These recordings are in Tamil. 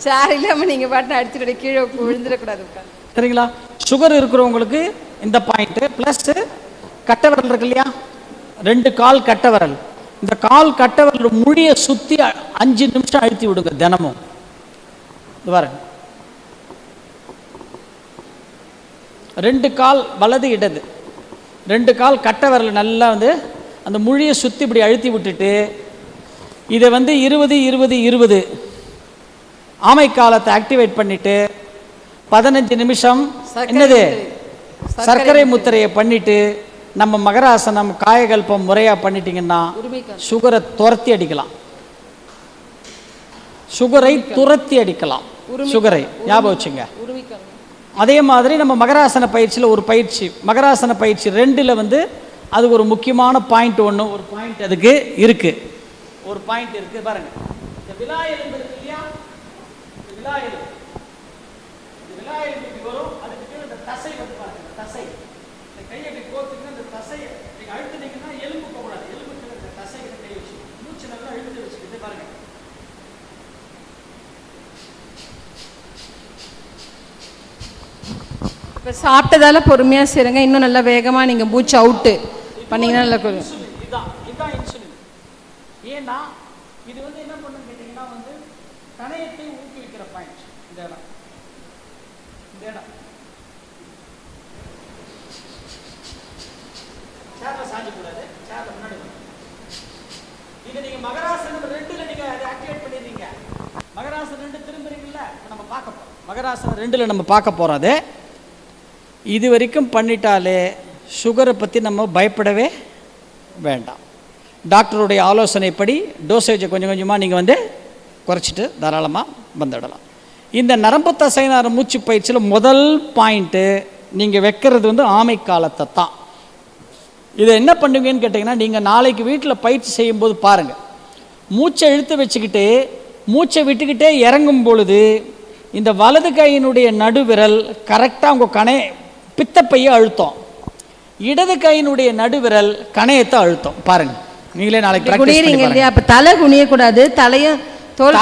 சேர் இல்லாமல் நீங்க பாட்டு அடிச்சுட்டு கீழே விழுந்துடக்கூடாது உட்காந்து சரிங்களா? சுகர் இருக்கிறவங்களுக்கு இந்த பாயிண்ட்டு ப்ளஸ் கட்டை விரல் இருக்கு இல்லையா? ரெண்டு கால் கட்ட விரல் இந்த கால் கட்டை விரல் முழியை சுற்றி அஞ்சு நிமிஷம் அழுத்தி விடுங்க தினமும். இது பாருங்க. ரெண்டு கால் வலது இடது. ரெண்டு கால் கட்டை விரல் நல்லா வந்து அந்த முழியை சுற்றி இப்படி அழுத்தி விட்டுட்டு இதை வந்து இருபது இருபது இருபது ஆமை காலத்தை ஆக்டிவேட் பண்ணிட்டு பதினஞ்சு நிமிஷம் என்னது. சர்க்கரை முத்திரையை பண்ணிட்டு நம்ம மகராசனம் காயகல்பம் முறையா பண்ணிட்டீங்கன்னா சுகரை துரத்தி அடிக்கலாம். சுகரை துரத்தி அடிக்கலாம். சுகரை. ஞாபகம் வச்சுங்க. அதே மாதிரி நம்ம மகராசன பயிற்சியில் ஒரு பயிற்சி மகராசன பயிற்சி ரெண்டில் வந்து அது ஒரு முக்கியமான பாயிண்ட் ஒன்று ஒரு பாயிண்ட் அதுக்கு இருக்கு. ஒரு பாயிண்ட் இருக்கு. பாருங்க. இந்த விலா எலும்பு இருக்கு இல்லையா? விலா எலும்பு இந்த விலா எலும்பு வரும் அதுக்கு கீழே இந்த தசை வந்து பாருங்க இந்த தசை. இந்த கையை இப்படி கோத்துக்கு இந்த தசையை நீங்க அழுத்துனீங்கன்னா எலும்பு போகக்கூடாது. எலும்பு கீழே இந்த தசை கிட்ட கை வச்சு மூச்சு நல்லா இழுத்து வச்சுக்கிட்டு பாருங்க. இப்போ சாப்பிட்டதால பொறுமையா செய்யுங்க இன்னும் நல்லா வேகமா நீங்க மூச்சு அவுட்டு பண்ணீங்கன்னா நல்லா இன்சுலின் இதுதான் இன்சுலின் ஏன்னா இது வந்து என்ன பண்ணுன்னு கேட்டிங்கன்னா வந்து கணையத்தை ஊக்குவிக்கிற பாயிண்ட் இந்த இடம் இந்த இடம் சேர்ல சாஞ்ச கூடாது சேர்ல முன்னாடி வரணும். இது நீங்க மகராசனம் ரெண்டுல நீங்க அதை ஆக்டிவேட் பண்ணிடுறீங்க மகராசனம் ரெண்டு திரும்புறீங்கல்ல இப்ப நம்ம பார்க்க போறோம் மகராசனம் ரெண்டில் நம்ம பார்க்க போகிறது இது வரைக்கும் பண்ணிட்டாலே சுகரை பற்றி நம்ம பயப்படவே வேண்டாம். டாக்டருடைய ஆலோசனைப்படி டோசேஜை கொஞ்சம் கொஞ்சமாக நீங்கள் வந்து குறைச்சிட்டு தாராளமாக வந்துடலாம். இந்த நரம்பு தசைநார மூச்சு பயிற்சியில் முதல் பாயிண்ட்டு நீங்கள் வைக்கிறது வந்து ஆமை காலத்தை தான். இதை என்ன பண்ணுவீங்கன்னு கேட்டிங்கன்னா நீங்கள் நாளைக்கு வீட்டில் பயிற்சி செய்யும்போது பாருங்கள் மூச்சை இழுத்து வச்சுக்கிட்டு மூச்சை விட்டுக்கிட்டே இறங்கும் பொழுது இந்த வலது கையினுடைய நடுவிரல் கரெக்டாக உங்கள் கணை பித்தப்பையை அழுத்தம். இடது கையினுடைய நடுவிரல் கணையத்தை அழுத்தம். பாருங்க. நீங்களே நாளைக்கு குனியறீங்க. இல்லையா? அப்ப தலை குனிய கூடாது தலையும் தோல்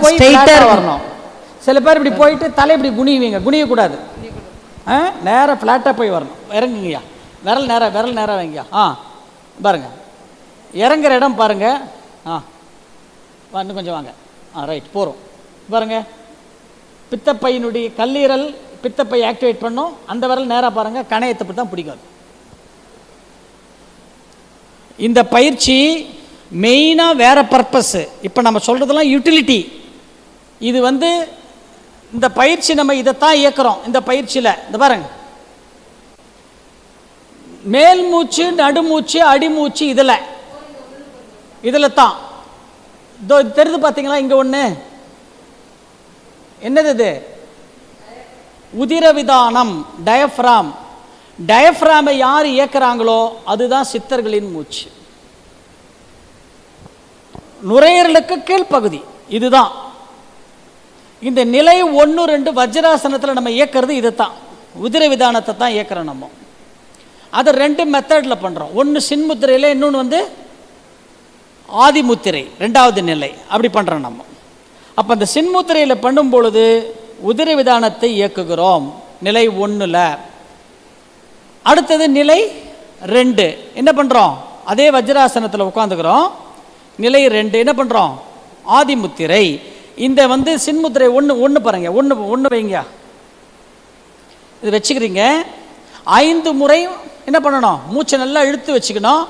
போய் வரணும். சில பேர் இப்படி போயிட்டு தலை இப்படி குனிவீங்க. குனியக்கூடாது. ஆ? நேராக ஃப்ளாட்டாக போய் வரணும். இறங்குங்கய்யா. விரல் நேரா விரல் நேரா வைங்கய்யா. ஆ பாருங்க. இறங்குற இடம் பாருங்க. ஆ இன்னும் கொஞ்சம் வாங்க. ஆ ரைட் போகிறோம் பாருங்க. பித்தப்பையினுடைய கல்லீரல் பித்தப்பை ஆக்டிவேட் பண்ணும். அந்த விரல் நேராக பாருங்கள் கணையத்தை தான் பிடிக்கும் இந்த பயிற்சி மெயினாக வேற பர்பஸ்ஸு இப்போ நம்ம சொல்கிறதெல்லாம் யூட்டிலிட்டி இது வந்து இந்த பயிற்சி நம்ம இதைத்தான் இயக்குறோம் இந்த பயிற்சியில். இந்த பாருங்க. மேல் மூச்சு நடுமூச்சு அடிமூச்சு இதில். இதில் தான் இதோ இது பார்த்தீங்களா? இங்கே ஒன்று என்னது இது? உதிரவிதானம் டயஃப்ராம் டயஃப்ராமை யார் இயக்குறாங்களோ அதுதான் சித்தர்களின் மூச்சு. நுரையீரலுக்கு கீழ்ப்பகுதி இதுதான். இந்த நிலை ஒன்று ரெண்டு வஜ்ராசனத்தில் நம்ம இயக்கிறது இது தான் உதிர விதானத்தை தான் இயக்கிறோம் நம்ம. அதை ரெண்டு மெத்தடில் பண்ணுறோம் ஒன்று சின்முத்திரையில் இன்னொன்று வந்து ஆதிமுத்திரை ரெண்டாவது நிலை. அப்படி பண்ணுறோம் நம்ம. அப்போ அந்த சின்முத்திரையில் பண்ணும் பொழுது உதிர விதானத்தை இயக்குகிறோம். நிலை ஒன்றில் அடுத்தது நிலை ரெண்டு. என்ன பண்ணுறோம் அதே வஜ்ராசனத்தில் உட்காந்துக்கிறோம் நிலை ரெண்டு. என்ன பண்ணுறோம் ஆதிமுத்திரை. இந்த வந்து சின்முத்திரை ஒன்று ஒன்று பாருங்க. ஒன்று ஒன்று வைங்க. இது வச்சுக்கிறீங்க. ஐந்து முறை என்ன பண்ணணும்? மூச்சை நல்லா இழுத்து வச்சுக்கணும்.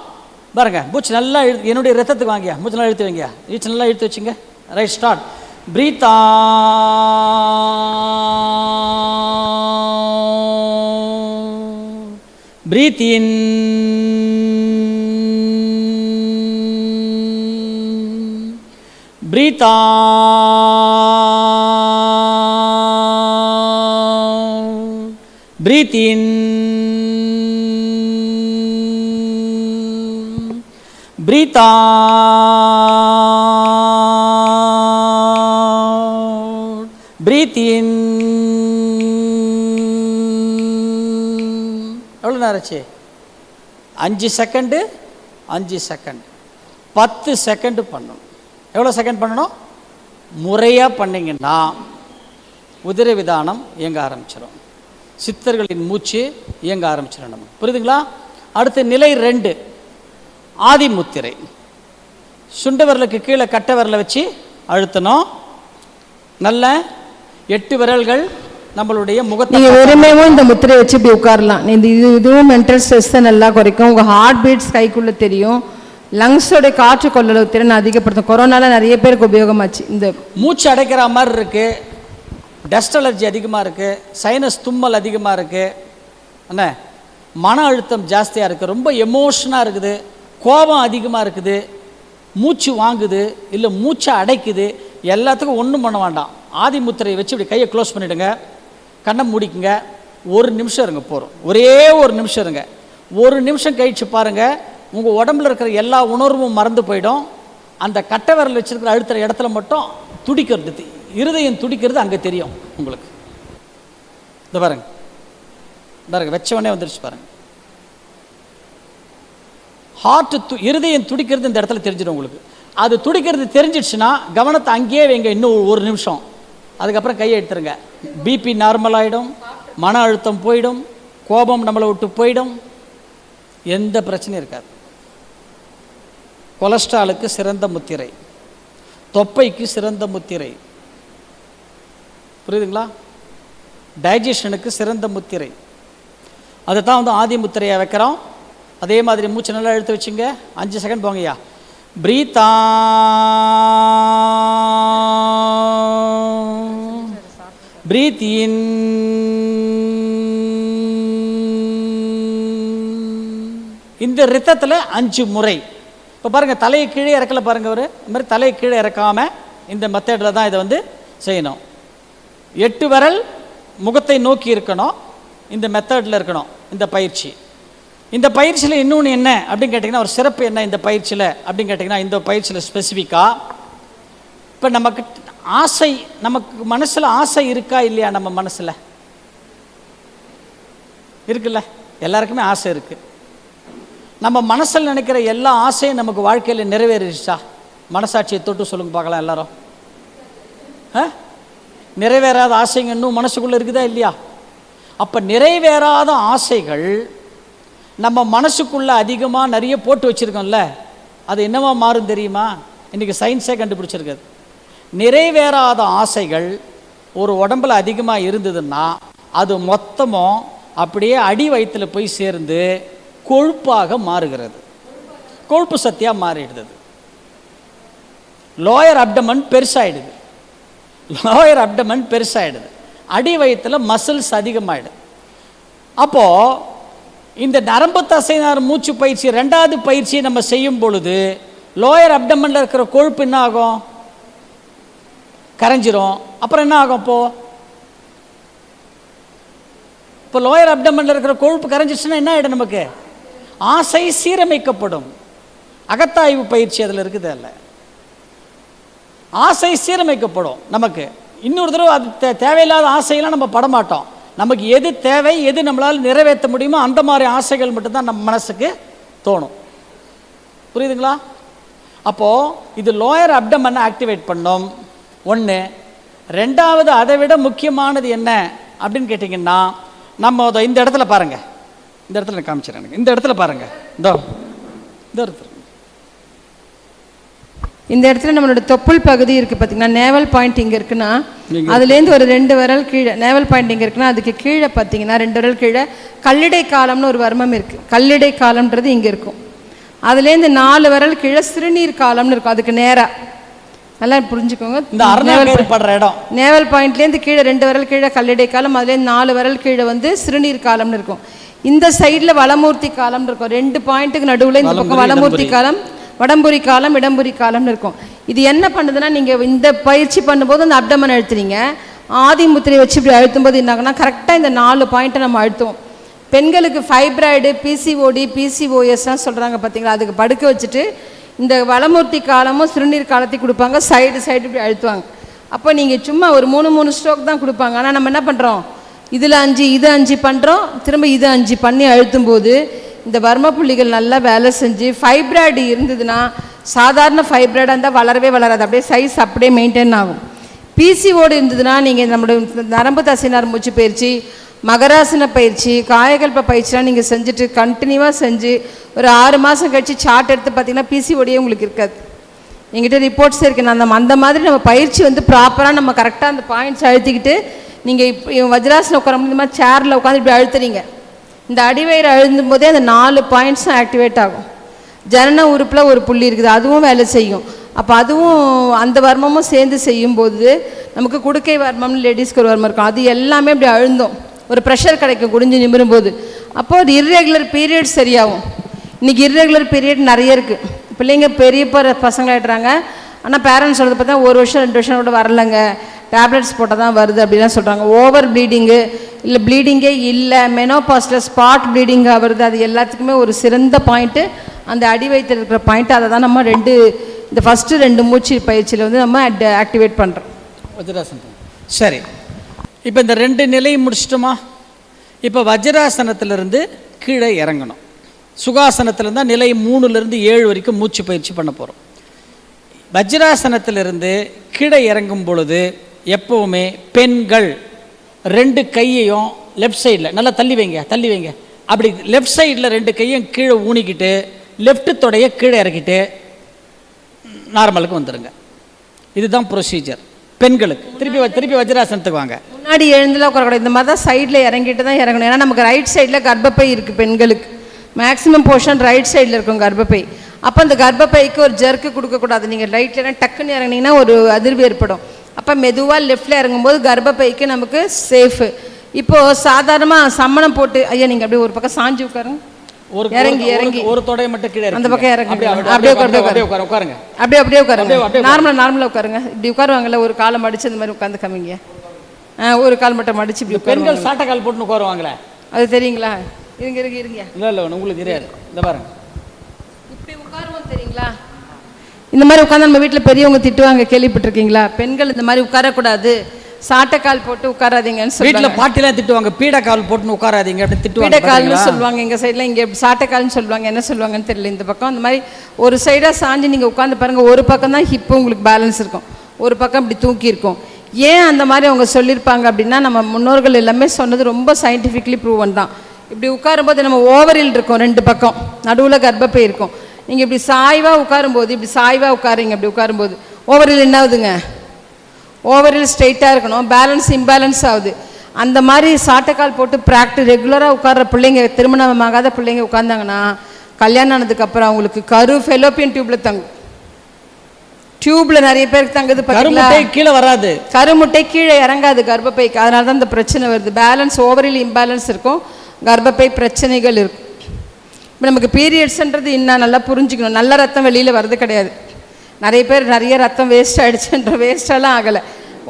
பாருங்க. மூச்சு நல்லா இழு என்னுடைய ரத்தத்துக்கு வாங்கியா? மூச்சு நல்லா இழுத்து வைங்க. மூச்சு நல்லா இழுத்து வச்சுங்க. Right start Breathe Breathe in Breathe Breathe in in எவ்வளோ நேரம் ஆச்சு? அஞ்சு செகண்டு அஞ்சு செகண்ட் பத்து செகண்டு பண்ணணும் எவ்வளோ செகண்ட் பண்ணணும்? முறையாக பண்ணிங்கன்னா உதிரை விதானம் இயங்க ஆரம்பிச்சிடும் சித்தர்களின் மூச்சு இயங்க ஆரம்பிச்சிடும் நம்ம. புரியுதுங்களா? அடுத்து நிலை ரெண்டு ஆதி முத்திரை. விரலுக்கு கீழே கட்டை விரலை வச்சு அழுத்தணும். நல்ல எட்டு விரல்கள் நம்மளுடைய முகத்தை நீங்க வெறுமையும் இந்த முத்திரை வச்சு இப்படி உட்காரலாம். இந்த இது இதுவும் மென்டல் ஸ்ட்ரெஸ்ஸை நல்லா குறைக்கும். உங்க ஹார்ட் பீட்ஸ் கைக்குள்ள தெரியும் லங்ஸோட காற்று கொள்ளளவு திறன் அதிகப்படுத்தும். கொரோனால நிறைய பேருக்கு உபயோகமாச்சு. இந்த மூச்சு அடைக்கிற மாதிரி இருக்கு. டஸ்ட் அலர்ஜி அதிகமாக இருக்கு. சைனஸ் தும்மல் அதிகமாக இருக்கு. என்ன மன அழுத்தம் ஜாஸ்தியாக இருக்குது ரொம்ப எமோஷனாக இருக்குது. கோபம் அதிகமாக இருக்குது. மூச்சு வாங்குது. இல்லை மூச்சை அடைக்குது. எல்லாத்துக்கும் ஒன்றும் பண்ண வேண்டாம். ஆதிமுத்திரையை வச்சு இப்படி கையை க்ளோஸ் பண்ணிவிடுங்க கண்ணை மூடிக்குங்க. ஒரு நிமிஷம் இருங்க போகிறோம் ஒரே ஒரு நிமிஷம் இருங்க. ஒரு நிமிஷம் கழிச்சு பாருங்கள் உங்கள் உடம்புல இருக்கிற எல்லா உணர்வும் மறந்து போயிடும். அந்த கட்டை விரல் வச்சுருக்கிற அழுத்துற இடத்துல மட்டும் துடிக்கிறது. இருதயம் துடிக்கிறது அங்கே தெரியும் உங்களுக்கு. இந்த பாருங்க. இந்த பாருங்க வச்சவனே வந்துருச்சு பாருங்க. ஹார்ட் து இருதயம் துடிக்கிறது இந்த இடத்துல தெரிஞ்சிடும் உங்களுக்கு. அது துடிக்கிறது தெரிஞ்சிடுச்சுன்னா கவனத்தை அங்கேயே வைங்க இன்னும் ஒரு நிமிஷம். அதுக்கப்புறம் கையை எடுத்துருங்க. பிபி நார்மல் ஆகிடும் மன அழுத்தம் போயிடும் கோபம் நம்மளை விட்டு போயிடும். எந்த பிரச்சனையும் இருக்காது. கொலஸ்ட்ராலுக்கு சிறந்த முத்திரை. தொப்பைக்கு சிறந்த முத்திரை. புரியுதுங்களா? டைஜஷனுக்கு சிறந்த முத்திரை. அதை தான் வந்து ஆதி முத்திரையை வைக்கிறோம். அதே மாதிரி மூச்சு நல்லா எடுத்து வச்சுங்க. அஞ்சு செகண்ட் போங்கய்யா. பிரீத்தா Breathe இன் இந்த ரித்தத்தில் அஞ்சு முறை. இப்போ பாருங்கள் தலையை கீழே இறக்கல பாருங்கள் ஒரு இந்த மாதிரி தலையை கீழே இறக்காமல் இந்த மெத்தடில் தான் இதை வந்து செய்யணும். எட்டு விரல் முகத்தை நோக்கி இருக்கணும். இந்த மெத்தடில் இருக்கணும் இந்த பயிற்சி. இந்த பயிற்சியில் இன்னொன்று என்ன அப்படின்னு கேட்டிங்கன்னா ஒரு சிறப்பு என்ன இந்த பயிற்சியில் அப்படின்னு கேட்டிங்கன்னா இந்த பயிற்சியில் ஸ்பெசிஃபிக்காக இப்போ நமக்கு ஆசை நமக்கு மனசில் ஆசை இருக்கா இல்லையா நம்ம மனசில்? இருக்குல்ல? எல்லாருக்குமே ஆசை இருக்குது நம்ம மனசில் நினைக்கிற எல்லா ஆசையும் நமக்கு வாழ்க்கையில் நிறைவேறிடுச்சா? மனசாட்சியை தொட்டு சொல்லுங்க பார்க்கலாம் எல்லாரும். ஆ? நிறைவேறாத ஆசைங்க இன்னும் மனசுக்குள்ளே இருக்குதா இல்லையா? அப்போ நிறைவேறாத ஆசைகள் நம்ம மனசுக்குள்ளே அதிகமாக நிறைய போட்டு வச்சுருக்கோம்ல. அது என்னவா மாறும் தெரியுமா? இன்றைக்கி சயின்ஸே கண்டுபிடிச்சிருக்குது. நிறைவேறாத ஆசைகள் ஒரு உடம்பில் அதிகமாக இருந்ததுன்னா அது மொத்தமும் அப்படியே அடி வயிற்றுல போய் சேர்ந்து கொழுப்பாக மாறுகிறது. கொழுப்பு சக்தியாக மாறிடுது. லோயர் அப்டமன் பெருசாயிடுது. லோயர் அப்டமன் பெருசாயிடுது. அடி வயிற்றுல மசில்ஸ் அதிகமாகிடுது அப்போது இந்த நரம்பு தசைனார் மூச்சு பயிற்சி ரெண்டாவது பயிற்சியை நம்ம செய்யும் பொழுது லோயர் அப்டமனில் இருக்கிற கொழுப்பு என்ன ஆகும் கரைஞ்சிரும். அப்புறம் என்ன ஆகும் இப்போ? இப்போ லோயர் அப்டமனில் இருக்கிற கொழுப்பு கரைஞ்சிச்சுன்னா என்ன ஆகிடும் நமக்கு? ஆசை சீரமைக்கப்படும். அகத்தாய்வு பயிற்சி அதில் இருக்குது அல்ல ஆசை சீரமைக்கப்படும் நமக்கு. இன்னொரு தடவை அது தே- தேவையில்லாத ஆசையெல்லாம் நம்ம படமாட்டோம். நமக்கு எது தேவை எது நம்மளால் நிறைவேற்ற முடியுமோ அந்த மாதிரி ஆசைகள் மட்டும்தான் நம்ம மனசுக்கு தோணும். புரியுதுங்களா? அப்போது இது லோயர் அப்டமனை ஆக்டிவேட் பண்ணோம். ஒன்று ரெண்டாவது அதை விட முக்கியமானது என்ன அப்படின்னு கேட்டிங்கன்னா நம்ம அதை இந்த இடத்துல பாருங்கள் இந்த இடத்துல நான் காமிச்சிடுறேன் எனக்கு. இந்த இடத்துல பாருங்கள் இதோ இந்த இடத்துல. இந்த இடத்துல நம்மளோட தொப்புள் பகுதி இருக்கு பார்த்தீங்கன்னா நேவல் பாயிண்ட் இங்கே இருக்குன்னா அதுலேருந்து ஒரு ரெண்டு விரல் கீழே நேவல் பாயிண்ட் இங்கே இருக்குன்னா அதுக்கு கீழே பார்த்தீங்கன்னா ரெண்டு விரல் கீழே கல்லிடை காலம்னு ஒரு வர்மம் இருக்கு. கல்லிடை காலம்ன்றது இங்கே இருக்கும். அதுலேருந்து நாலு விரல் கீழே சிறுநீர் காலம்னு இருக்கும். அதுக்கு நேரா. நல்லா புரிஞ்சுக்கோங்க. இந்த அருணாக்கயிறு படுற இடம். நேவல் பாயிண்ட்லேருந்து கீழே ரெண்டு விரல் கீழே கல்லிடை காலம் அதுலேருந்து நாலு விரல் கீழே வந்து சிறுநீர் காலம்னு இருக்கும். இந்த சைடில் வலமூர்த்தி காலம்னு இருக்கும். ரெண்டு பாயிண்ட்டுக்கு நடுவில் இந்த பக்கம் இடம்புரி. காலம் வடம்புரி காலம் இடம்புரி காலம்னு இருக்கும். இது என்ன பண்ணுதுன்னா நீங்கள் இந்த பயிற்சி பண்ணும்போது அந்த அப்டமன் அழுத்துறீங்க. ஆதி முத்திரையை வச்சு இப்படி அழுத்தும்போது என்னாகுன்னா கரெக்டாக இந்த நாலு பாயிண்ட்டை நம்ம அழுத்துவோம். பெண்களுக்கு ஃபைப்ராய்டு பிசிஓடி பிசிஓஎஸ்லாம் சொல்கிறாங்க பார்த்தீங்களா அதுக்கு படுக்க வச்சுட்டு இந்த வலமூர்த்தி காலமும் சிறுநீர் காலத்தையும் கொடுப்பாங்க. சைடு சைடு இப்படி அழுத்துவாங்க. அப்போ நீங்கள் சும்மா ஒரு மூணு மூணு ஸ்ட்ரோக் தான் கொடுப்பாங்க. ஆனால் நம்ம என்ன பண்ணுறோம் இதில் அஞ்சு இது அஞ்சு பண்ணுறோம் திரும்ப இது அஞ்சு பண்ணி அழுத்தும் போது இந்த வர்ம புள்ளிகள் நல்லா வேலை செஞ்சு ஃபைப்ராய்டு இருந்ததுன்னா சாதாரண ஃபைப்ராய்டாக இருந்தால் வளரவே வளராது. அப்படியே சைஸ் அப்படியே மெயின்டைன் ஆகும். பிசிஓடு இருந்ததுன்னா நீங்கள் நம்மளோட நரம்பு தசைநார் மூச்சு பயிற்சி மகராசன பயிற்சி காயகல்ப பயிற்சிலாம் நீங்கள் செஞ்சுட்டு கண்டினியூவாக செஞ்சு ஒரு ஆறு மாதம் கழிச்சு சார்ட் எடுத்து பார்த்தீங்கன்னா பிசிஓடியே உங்களுக்கு இருக்காது. எங்கிட்ட ரிப்போர்ட்ஸ் இருக்கு. நான் அந்த அந்த மாதிரி நம்ம பயிற்சி வந்து ப்ராப்பராக நம்ம கரெக்டாக அந்த பாயிண்ட்ஸ் அழுத்திக்கிட்டு நீங்கள் இப்போ வஜ்ராசனம் உட்கார இந்த மாதிரி சேரில் உட்காந்து இப்படி அழுத்துறீங்க. இந்த அடிவயிறு அழுந்தும் போதே அந்த நாலு பாயிண்ட்ஸும் ஆக்டிவேட் ஆகும். ஜனன உறுப்பில் ஒரு புள்ளி இருக்குது. அதுவும் வேலை செய்யும். அப்போ அதுவும் அந்த வர்மமும் சேர்ந்து செய்யும்போது நமக்கு குடுக்கை வர்மம்னு லேடிஸ்க்கு ஒரு வர்மம் இருக்கும். அது எல்லாமே இப்படி அழுந்தோம். ஒரு ப்ரெஷர் கிடைக்கும் குடிஞ்சு நிமிரும் போது அப்போ ஒரு இர்ரெகுலர் பீரியட் சரியாகும். இன்றைக்கி இர்ரெகுலர் பீரியட் நிறைய இருக்குது பிள்ளைங்க பெரிய ப- பசங்களாயிடுறாங்க. ஆனால் பேரண்ட்ஸ் சொல்கிறது பார்த்தா ஒரு வருஷம் ரெண்டு வருஷம் கூட வரலங்க. டேப்லெட்ஸ் போட்டால் தான் வருது அப்படிலாம் சொல்கிறாங்க ஓவர் ப்ளீடிங்கு இல்லை ப்ளீடிங்கே இல்லை மெனோபாஸில் ஸ்பாட் ப்ளீடிங் வருது அது எல்லாத்துக்குமே ஒரு சிறந்த பாயிண்ட்டு அந்த அடி வயித்துல இருக்கிற பாயிண்ட் அதை தான் நம்ம ரெண்டு இந்த ஃபஸ்ட்டு ரெண்டு மூச்சு பயிற்சியில் வந்து நம்ம ஆக்டிவேட் பண்ணுறோம் சரி. இப்போ இந்த ரெண்டு நிலையும் முடிச்சிட்டோமா? இப்போ வஜ்ராசனத்திலிருந்து கீழே இறங்கணும். சுகாசனத்திலிருந்தால் தான் நிலை மூணுலேருந்து ஏழு வரைக்கும் மூச்சு பயிற்சி பண்ண போகிறோம் வஜ்ராசனத்திலிருந்து கீழே இறங்கும் பொழுது எப்போவுமே பெண்கள் ரெண்டு கையையும் லெஃப்ட் சைடில் நல்லா தள்ளி வைங்க தள்ளி வைங்க. அப்படி லெஃப்ட் சைடில் ரெண்டு கையும் கீழே ஊனிக்கிட்டு லெஃப்ட் தொடைய கீழே இறக்கிட்டு நார்மலுக்கு வந்துடுங்க இதுதான் ப்ரொசீஜர் பெண்களுக்கு. திருப்பி திருப்பி வஜ்ராசனத்துக்கு வாங்க. முன்னாடி எழுந்துலாம் உட்காரக்கூடாது. இந்த மாதிரி தான் சைடில் இறங்கிட்டு தான் இறங்கணும். ஏன்னா நமக்கு ரைட் சைடில் கர்ப்பப்பை இருக்குது பெண்களுக்கு. மேக்ஸிமம் போர்ஷன் ரைட் சைடில் இருக்கும் கர்ப்பப்பை. அப்போ அந்த கர்ப்பப்பைக்கு ஒரு ஜர்க்கு கொடுக்கக்கூடாது. நீங்கள் ரைட்டில் டக்குன்னு இறங்குனீங்கன்னா ஒரு அதிர்வு ஏற்படும். அப்போ மெதுவாக லெஃப்டில் இறங்கும்போது கர்ப்பப்பைக்கு நமக்கு சேஃபு இப்போது சாதாரணமாக சம்மணம் போட்டு ஐயா நீங்கள் அப்படியே ஒரு பக்கம் சாஞ்சு உட்காருங்க. ஒரு இறங்கி, இறங்கி. ஒரு தொடைய மட்டும் கீழே அந்த. பக்கம் இறங்குங்க. அப்படியே அப்படியே அப்படியே அப்படியே உட்காரு, அப்படியே உட்காரு உட்காருங்க. அப்படியே அப்படியே உட்காருங்க. நார்மலாக நார்மலாக உட்காருங்க. இப்படி உட்காருவாங்கல்ல ஒரு காலை மடிச்சு இந்த மாதிரி உட்காந்து கம்மிங்க. ஒரு கால் மட்டும் மடிச்சு இப்படி பெண்கள் சாட்டைக்கால் போட்டு உட்காருவாங்களே? அது தெரியுங்களா? இருங்க இருங்க இருங்க. இல்லை இல்லை உங்களுக்கு தெரியாது. இந்த பாருங்க. இப்படி உட்காருவோம் தெரியுங்களா? இந்த மாதிரி உட்காந்து நம்ம வீட்டில் பெரியவங்க திட்டுவாங்க கேள்விப்பட்டிருக்கீங்களா? பெண்கள் இந்த மாதிரி உட்காரக்கூடாது. சாட்டைக்கால் போட்டு உட்காராதீங்கன்னு வீட்டில் சொல்லுவாங்க. பாட்டிலாம் திட்டுவாங்க பீடக்கால் போட்டுன்னு உட்காராதீங்க அப்படின்னு திட்டுவாங்க பீடக்கால்னு? சொல்லுவாங்க எங்கள் சைடில் இங்கே சாட்டைக்கால்னு சொல்லுவாங்க என்ன சொல்லுவாங்கன்னு தெரியல இந்த பக்கம். அந்த மாதிரி ஒரு சைடாக சாஞ்சு நீங்கள் உட்காந்து பாருங்கள் ஒரு பக்கம் தான் ஹிப்பு உங்களுக்கு பேலன்ஸ் இருக்கும். ஒரு பக்கம் இப்படி தூக்கி இருக்கும் ஏன் அந்த மாதிரி அவங்க சொல்லியிருப்பாங்க அப்படின்னா நம்ம முன்னோர்கள் எல்லாமே சொன்னது ரொம்ப சயின்டிஃபிக்லி ப்ரூவன் தான். இப்படி உட்காரும்போது நம்ம ஓவரில் இருக்கும் ரெண்டு பக்கம். நடுவில் கர்ப்பப்பை இருக்கும். நீங்கள் இப்படி சாய்வாக உட்காரும்போது இப்படி சாய்வாக உட்காருங்க இப்படி உட்காரும்போது ஓவரில் என்ன ஆகுதுங்க? ஓவரில் ஸ்ட்ரெயிட்டாக இருக்கணும் பேலன்ஸ் இம்பேலன்ஸ் ஆகுது. அந்த மாதிரி சாட்டைக்கால் போட்டு ப்ராக்டிஸ் ரெகுலராக உட்கார்ற பிள்ளைங்க திருமணமாகாத பிள்ளைங்க உட்காந்தாங்கன்னா கல்யாணம் ஆனதுக்கப்புறம் அவங்களுக்கு கரு ஃபெலோப்பியன் டியூப்பில் தங்கும். டியூப்பில் நிறைய பேருக்கு தங்குது கருமுட்டை கீழே வராது. கருமுட்டை கீழே இறங்காது கர்ப்பப்பைக்கு அதனால தான் இந்த பிரச்சனை வருது. பேலன்ஸ் ஓவரில் இம்பேலன்ஸ் இருக்கும். கர்ப்பப்பை பிரச்சனைகள் இருக்கும் இப்போ நமக்கு பீரியட்ஸ்ன்றது இன்னும் நல்லா புரிஞ்சுக்கணும். நல்ல ரத்தம் வெளியில் வர்றது கிடையாது. நிறைய பேர் நிறைய ரத்தம் வேஸ்ட் ஆகிடுச்சுன்ற வேஸ்டெல்லாம் ஆகலை.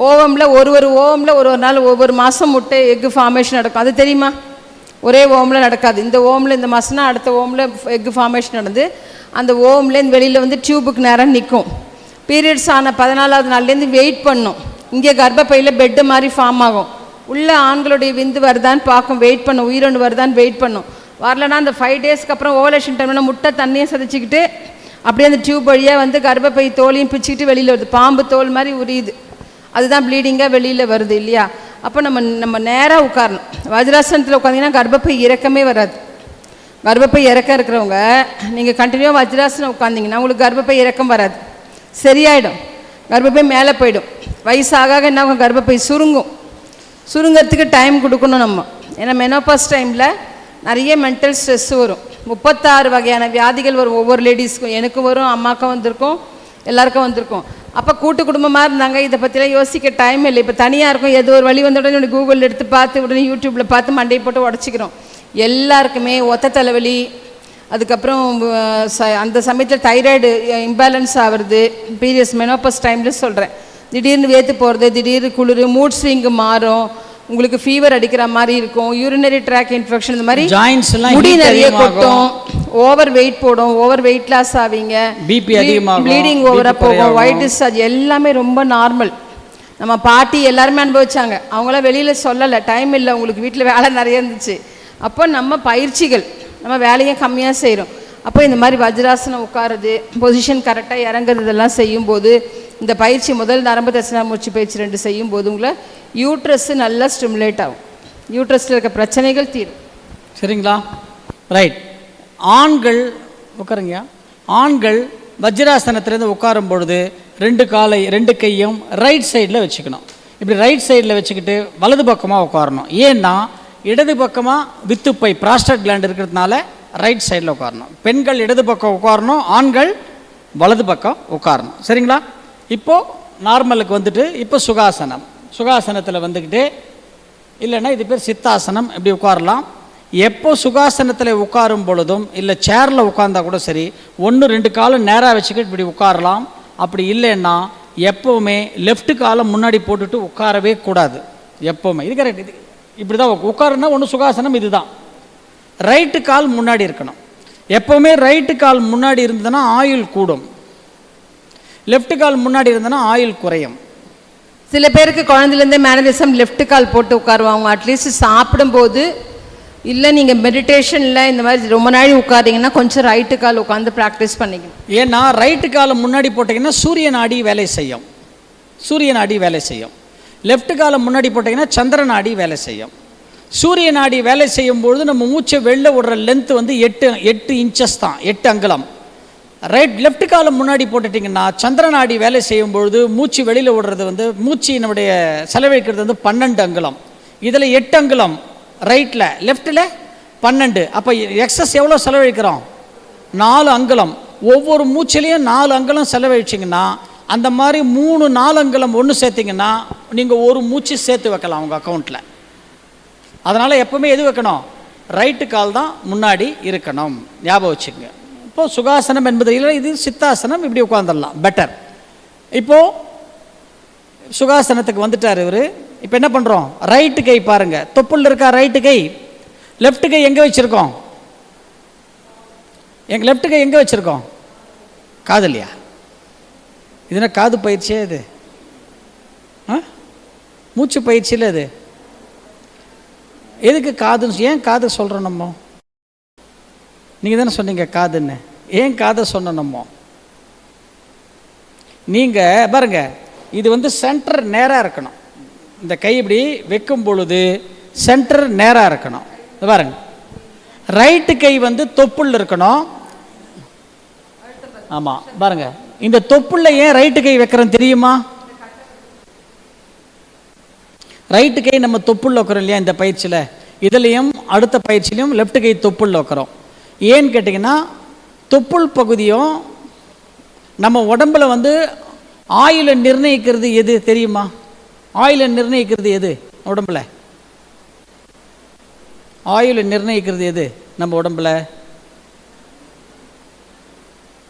ஓவமில் ஒரு ஒரு ஓவமில் ஒரு ஒரு நாள் ஒவ்வொரு மாதம் முட்டை எக்கு ஃபார்மேஷன் நடக்கும். அது தெரியுமா? ஒரே ஓமில் நடக்காது. இந்த ஓமில் இந்த மாதம்னா அடுத்த ஓமில் எக்கு ஃபார்மேஷன் நடந்து அந்த ஓம்லேருந்து வெளியில் வந்து டியூபுக்கு நேரம் நிற்கும். பீரியட்ஸ் ஆன பதினாலாவது நாள்லேருந்து வெயிட் பண்ணும். இங்கே கர்ப்பப்பையில் பெட்டு மாதிரி ஃபார்ம் ஆகும். உள்ள ஆண்களுடைய விந்து வருதான்னு பார்க்கும். வெயிட் பண்ணும். உயிரொன்று வருதான்னு வெயிட் பண்ணும். வரலன்னா அந்த ஃபைவ் டேஸ்க்கு அப்புறம் ஓவலேஷன் டைமில் முட்டை தண்ணியை சதைச்சிக்கிட்டு அப்படியே அந்த டியூப் வழியாக வந்து கர்ப்பப்பை தோலையும் பிச்சுக்கிட்டு வெளியில் வருது. பாம்பு தோல் மாதிரி உரியுது. அதுதான் ப்ளீடிங்காக வெளியில் வருது இல்லையா? அப்போ நம்ம நம்ம நேராக உட்காரணும். வஜ்ராசனத்தில் உட்காந்தீங்கன்னா கர்ப்பப்பை இறக்கமே வராது. கர்ப்பப்பை இறக்கம் இருக்கிறவங்க நீங்கள் கண்டினியூவாக வஜ்ராசனம் உட்காந்திங்கன்னா உங்களுக்கு கர்ப்பப்பை இறக்கம் வராது. சரியாயிடும். கர்ப்பப்பை மேலே போயிடும். வயசாக என்ன ஆகும்? கர்ப்பப்பை சுருங்கும். சுருங்கிறதுக்கு டைம் கொடுக்கணும் நம்ம. ஏன்னா மெனோபாஸ் டைமில் நிறைய மென்டல் ஸ்ட்ரெஸ் வரும். முப்பத்தாறு வகையான வியாதிகள் வரும். ஒவ்வொரு லேடிஸ்க்கும் எனக்கும் வரும் அம்மாக்கும் வந்திருக்கும் எல்லாருக்கும் வந்திருக்கும். அப்போ கூட்டு குடும்பமாக இருந்தாங்க. இதை பற்றிலாம் யோசிக்க டைம் இல்லை. இப்போ தனியாக இருக்கும். ஏதோ ஒரு வழி வந்த உடனே கூகுளில் எடுத்து பார்த்து உடனே யூடியூப்பில் பார்த்து மண்டையை போட்டு உடச்சிக்கிறோம். எல்லாருக்குமே ஒத்த தலைவலி அதுக்கப்புறம் ச- அந்த சமயத்தில் தைராய்டு இம்பேலன்ஸ் ஆகுறது பீரியட்ஸ் மெனோபஸ் டைமில் சொல்கிறேன் திடீர்னு வேத்து போகிறது திடீர்னு குளிர் மூட் ஸ்விங்கு மாறும் உங்களுக்கு ஃபீவர் அடிக்கிற மாதிரி இருக்கும் யூரினரி ட்ராக் இன்ஃபெக்ஷன் இந்த மாதிரி Joints எல்லாம் முடி நிறைய. கொட்டும் ஓவர் வெயிட் போடும் ஓவர் வெயிட் லாஸ் ஆவீங்க. BP அதிகமாகும், ப்ளீடிங் BP ஓவராக போகும். ஒயிட் டிஸ்சார்ஜ் எல்லாமே ரொம்ப நார்மல் நம்ம பாட்டி எல்லாருமே அனுபவிச்சாங்க. அவங்களாம் வெளியில் சொல்லலை டைம் இல்லை உங்களுக்கு வீட்டில் வேலை நிறைய இருந்துச்சு. அப்போ நம்ம பயிற்சிகள் நம்ம வேலையை கம்மியாக செய்கிறோம் அப்போ இந்த மாதிரி வஜ்ராசனம் உட்காருது பொசிஷன் கரெக்டாக இறங்குறது இதெல்லாம் செய்யும்போது இந்த பயிற்சி முதல் நரம்பு தட்சிணாமூர்ச்சி பயிற்சி ரெண்டு செய்யும்போது உங்களை யூட்ரஸ்ஸு நல்லா ஸ்டிமுலேட் ஆகும். யூட்ரஸில் இருக்க பிரச்சனைகள் தீரும். சரிங்களா? ரைட் ஆண்கள் உட்காருங்க ஆண்கள் வஜ்ராசனத்திலேருந்து உட்காரும் பொழுது ரெண்டு காலை ரெண்டு கையும் ரைட் சைடில் வச்சுக்கணும். இப்படி ரைட் சைடில் வச்சுக்கிட்டு வலது பக்கமாக உட்காரணும். ஏன்னா இடது பக்கமாக வித்துப்பை ப்ராஸ்டட் கிளாண்ட் இருக்கிறதுனால ரைட் சைடில் உட்காரணும். பெண்கள் இடது பக்கம் உட்காரணும் ஆண்கள் வலது பக்கம் உட்காரணும். சரிங்களா? இப்போது நார்மலுக்கு வந்துட்டு இப்போ சுகாசனம். சுகாசனத்தில் வந்துக்கிட்டு இல்லைன்னா இது பேர் சித்தாசனம் இப்படி உட்காரலாம். எப்போ சுகாசனத்தில் உட்காரும் பொழுதும் இல்லை சேரில் உட்கார்ந்தா கூட சரி ஒன்று ரெண்டு காலம் நேராக வச்சுக்கிட்டு இப்படி உட்காரலாம். அப்படி இல்லைன்னா எப்போவுமே லெஃப்ட் காலம் முன்னாடி போட்டுட்டு உட்காரவே கூடாது. எப்போவுமே. இது கரெக்ட் இது இப்படி தான் உட்காருன்னா ஒன்று சுகாசனம் இதுதான். ரைட்டு கால் முன்னாடி இருக்கணும். எப்போவுமே ரைட்டு கால் முன்னாடி இருந்ததுன்னா ஆயுள் கூடும். லெஃப்ட் கால் முன்னாடி இருந்ததுன்னா ஆயுள் குறையும். சில பேருக்கு குழந்தைலேருந்தே மேனரிசம் லெஃப்ட் கால் போட்டு உட்காருவாங்க. அட்லீஸ்ட் சாப்பிடும்போது இல்லை நீங்கள் மெடிடேஷனில் இந்த மாதிரி ரொம்ப நாள் உட்காருங்கன்னா கொஞ்சம் ரைட்டு கால் உட்காந்து ப்ராக்டிஸ் பண்ணிக்கணும். ஏன்னா ரைட்டு காலம் முன்னாடி போட்டிங்கன்னா சூரிய நாடி வேலை செய்யும். சூரிய நாடி வேலை செய்யும். லெஃப்ட் காலம் முன்னாடி போட்டிங்கன்னா சந்திர நாடி வேலை செய்யும். சூரிய நாடி வேலை செய்யும் பொழுது நம்ம மூச்சை வெளில விடுற லென்த் வந்து எட்டு எட்டு இன்ச்சஸ் தான் எட்டு அங்குலம். ரைட் லெஃப்ட் காலம் முன்னாடி போட்டுட்டிங்கன்னா சந்திர நாடி வேலை செய்யும் பொழுது மூச்சு வெளியில் விடுறது வந்து மூச்சு நம்முடைய செலவழிக்கிறது வந்து பன்னெண்டு அங்குலம். இதில் எட்டு அங்குலம் ரைட்டில் லெஃப்ட்டில் பன்னெண்டு. அப்போ எக்ஸஸ் எவ்வளோ செலவழிக்கிறோம்? நாலு அங்குலம். ஒவ்வொரு மூச்சிலையும் நாலு அங்குலம் செலவழிச்சிங்கன்னா அந்த மாதிரி மூணு நாலு ஒன்று சேர்த்திங்கன்னா நீங்கள் ஒரு மூச்சு சேர்த்து வைக்கலாம் உங்கள் அக்கௌண்ட்டில் அதனால் எப்பவுமே எது வைக்கணும்? ரைட்டு கால் தான் முன்னாடி இருக்கணும். ஞாபகம் வச்சுக்கோங்க. இப்போ சுகாசனம் என்பது இல்லை இது சித்தாசனம் இப்படி உட்காந்துடலாம் பெட்டர் இப்போது சுகாசனத்துக்கு வந்துட்டார் இவர். இப்போ என்ன பண்ணுறோம் ரைட்டு கை பாருங்கள் தொப்புள் இருக்கா? ரைட்டு கை. லெஃப்ட் கை எங்கே வச்சுருக்கோம்? எங்கள் லெஃப்ட் கை எங்கே வச்சுருக்கோம்? காதலியா இதுனா காது பயிற்சியே இது? ஆ? மூச்சு பயிற்சியில் அது எதுக்கு காதுன்னு ஏன் காது சொல்கிறோம் நம்ம? நீங்கள் தானே சொன்னீங்க காதுன்னு. ஏன் காதை சொன்னோம் நம்ம? நீங்கள் பாருங்க இது வந்து சென்டர் நேராக இருக்கணும். இந்த கை இப்படி வைக்கும் பொழுது சென்டர் நேராக இருக்கணும். பாருங்க. ரைட்டு கை வந்து தொப்புள் இருக்கணும். ஆமாம் பாருங்கள் இந்த தொப்புள்ள ஏன் ரைட்டு கை வைக்கிறோம் தெரியுமா? ரைட்டு கை நம்ம தொப்புள்ள வைக்கிறோம் இல்லையா இந்த பயிற்சியில்? இதுலேயும் அடுத்த பயிற்சியிலையும் லெஃப்ட் கை தொப்புள்ள வைக்கிறோம். ஏன்னு கேட்டிங்கன்னா தொப்புள் பகுதியும் நம்ம உடம்புல வந்து ஆயிலை நிர்ணயிக்கிறது எது தெரியுமா? ஆயிலை நிர்ணயிக்கிறது எது உடம்புல? ஆயுளை நிர்ணயிக்கிறது எது நம்ம உடம்புல?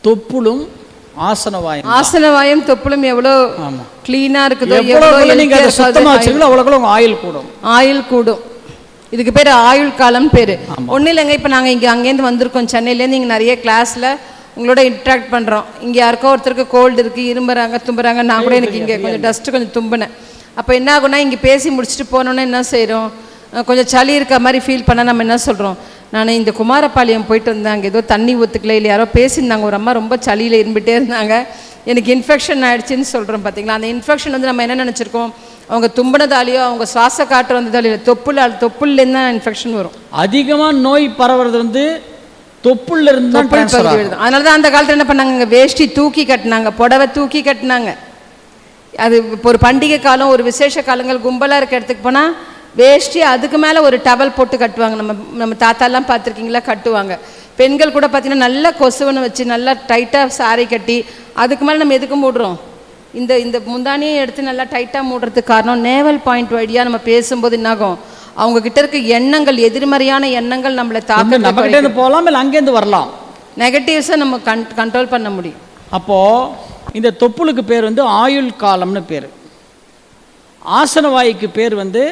தொப்புளும் ஆசனவாயும். ஆசனவாயம் தொப்புளும் எவ்வளோ க்ளீனாக இருக்குதோ எவ்வளோ நீங்கள் அதை சுத்தமாக வச்சுங்களோ அவ்வளோக்குள்ள உங்கள் ஆயுள் கூடும். ஆயுள் கூடும். இதுக்கு பேர் ஆயுள் காலம் பேர். ஒன்றும் இல்லைங்க இப்போ நாங்கள் இங்கே அங்கேருந்து வந்திருக்கோம். சென்னையிலேருந்து இங்கே நிறைய கிளாஸில் உங்களோட இன்ட்ராக்ட் பண்ணுறோம் இங்கே யாருக்கோ ஒருத்தருக்கு கோல்டு இருக்குது இரும்புறாங்க தும்புறாங்க. நான் கூட எனக்கு இங்கே கொஞ்சம் டஸ்ட்டு கொஞ்சம் தும்பினேன். அப்போ என்ன ஆகும்னா இங்கே பேசி முடிச்சுட்டு போனோன்னே என்ன செய்கிறோம் கொஞ்சம் சளி இருக்க மாதிரி ஃபீல் பண்ணால் நம்ம என்ன சொல்கிறோம் நான் இந்த குமாரபாளையம் போயிட்டு வந்தேன் அங்கே ஏதோ தண்ணி ஊற்றுக்கல இல்லை யாரோ பேசியிருந்தாங்க. ஒரு அம்மா ரொம்ப சளியில் இருந்துகிட்டே இருந்தாங்க. எனக்கு இன்ஃபெக்ஷன் ஆயிடுச்சுன்னு சொல்கிறோம் பார்த்தீங்களா அந்த இன்ஃபெக்ஷன் வந்து நம்ம என்ன நினச்சிருக்கோம்? அவங்க தும்பினதாலேயோ அவங்க சுவாச காற்று வந்ததாலேயோ தொப்புல தொப்புலேருந்து தான் இன்ஃபெக்ஷன் வரும். அதிகமாக நோய் பரவுறது வந்து தொப்புள்ள இருந்து தொப்புள் அதனால தான் அந்த காலத்தில் என்ன பண்ணாங்க வேஷ்டி தூக்கி கட்டினாங்க. புடவை தூக்கி கட்டினாங்க. அது இப்போ ஒரு பண்டிகை காலம் ஒரு விசேஷ காலங்கள் கும்பலாக இருக்க இடத்துக்கு போனால் வேஷ்டி அதுக்கு மேலே ஒரு டவல் போட்டு கட்டுவாங்க. நம்ம நம்ம தாத்தாலாம் பார்த்துருக்கீங்களா? கட்டுவாங்க. பெண்கள் கூட பார்த்தீங்கன்னா நல்லா கொசுவனை வச்சு நல்லா டைட்டாக சாரி கட்டி அதுக்கு மேலே நம்ம எதுக்கு மூடுறோம்? இந்த இந்த முந்தானியை எடுத்து நல்லா டைட்டாக மூடுறதுக்கு காரணம் நேவல் பாயிண்ட் வழியாக நம்ம பேசும்போது என்னாகும் அவங்க கிட்ட இருக்க எண்ணங்கள் எதிர்மறையான எண்ணங்கள் நம்மளை தாக்க நம்மகிட்ட இருந்து போகலாம் இல்லை அங்கேருந்து வரலாம். நெகட்டிவ்ஸை நம்ம கன் கண்ட்ரோல் பண்ண முடியும். அப்போது இந்த தொப்புளுக்கு பேர் வந்து ஆயுள் காலம்னு பேர். ஆசனவாய்க்கு பேர் வந்து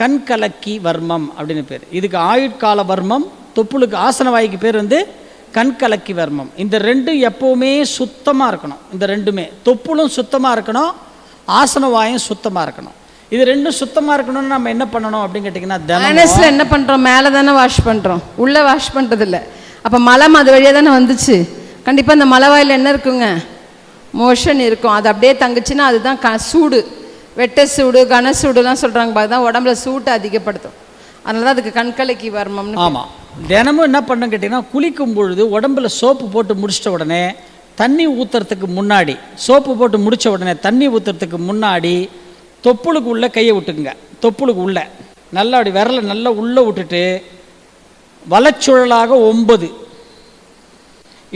கண்கலக்கி வர்மம் அப்படின்னு பேர். இதுக்கு ஆயுட்கால வர்மம் தொப்புளுக்கு ஆசனவாய்க்கு பேர் வந்து கண்கலக்கி வர்மம். இந்த ரெண்டும் எப்போவுமே சுத்தமாக இருக்கணும். இந்த ரெண்டுமே. தொப்புளும் சுத்தமாக இருக்கணும் ஆசனவாயும் சுத்தமாக இருக்கணும். இது ரெண்டும் சுத்தமாக இருக்கணும்னு நம்ம என்ன பண்ணணும் அப்படின்னு கேட்டிங்கன்னா மனசில் என்ன பண்ணுறோம் மேலே தானே வாஷ் பண்ணுறோம் உள்ளே வாஷ் பண்ணுறதில்ல அப்போ மலம் அது வழியாக தானே வந்துச்சு? கண்டிப்பாக அந்த மலை வாயில் என்ன இருக்குங்க? மோஷன் இருக்கும். அது அப்படியே தங்குச்சுன்னா அதுதான் க சூடு. வெட்ட சூடு கன சூடுலாம் சொல்கிறாங்க பார்த்தா தான் உடம்புல சூட்டை அதிகப்படுத்தும். அதனால தான் அதுக்கு கண்கலக்கி வர்மம்னு ஆமாம் தினமும் என்ன பண்ணணும் கேட்டிங்கன்னா குளிக்கும் பொழுது உடம்புல சோப்பு போட்டு முடிச்சிட்ட உடனே தண்ணி ஊற்றுறதுக்கு முன்னாடி சோப்பு போட்டு முடித்த உடனே தண்ணி ஊற்றுறதுக்கு முன்னாடி தொப்புளுக்கு உள்ளே கையை விட்டுக்குங்க. தொப்புளுக்கு உள்ளே. நல்லா அப்படி விரலை நல்லா உள்ளே விட்டுட்டு வலச்சுழலாக ஒம்பது.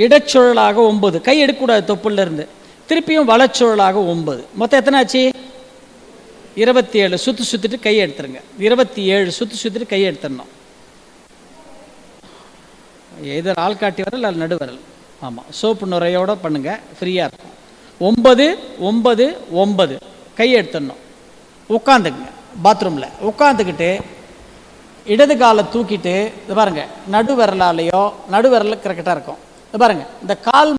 இடச்சுழலாக ஒம்பது. கை எடுக்கக்கூடாது தொப்புள்ள திருப்பியும் வலச்சுழலாக ஒன்பது மொத்தம் எத்தனை ஆச்சு? இருபத்தி ஏழு சுற்றி சுற்றிட்டு கை எடுத்துருங்க. இருபத்தி ஏழு சுற்றி சுற்றிட்டு கை எடுத்துடணும். எதர் ஆள்காட்டி வரல் அல்ல நடுவரல் ஆமாம் சோப்பு நுரையோட பண்ணுங்க ஃப்ரீயாக இருக்கும். ஒன்பது ஒன்பது ஒன்பது. கை எடுத்துடணும். உட்காந்துக்குங்க பாத்ரூமில். உட்காந்துக்கிட்டு இடது காலை தூக்கிட்டு இது பாருங்க நடுவிரலாலேயோ விரலாலேயோ கரெக்டாக இருக்கும். இது பாருங்க இந்த கால்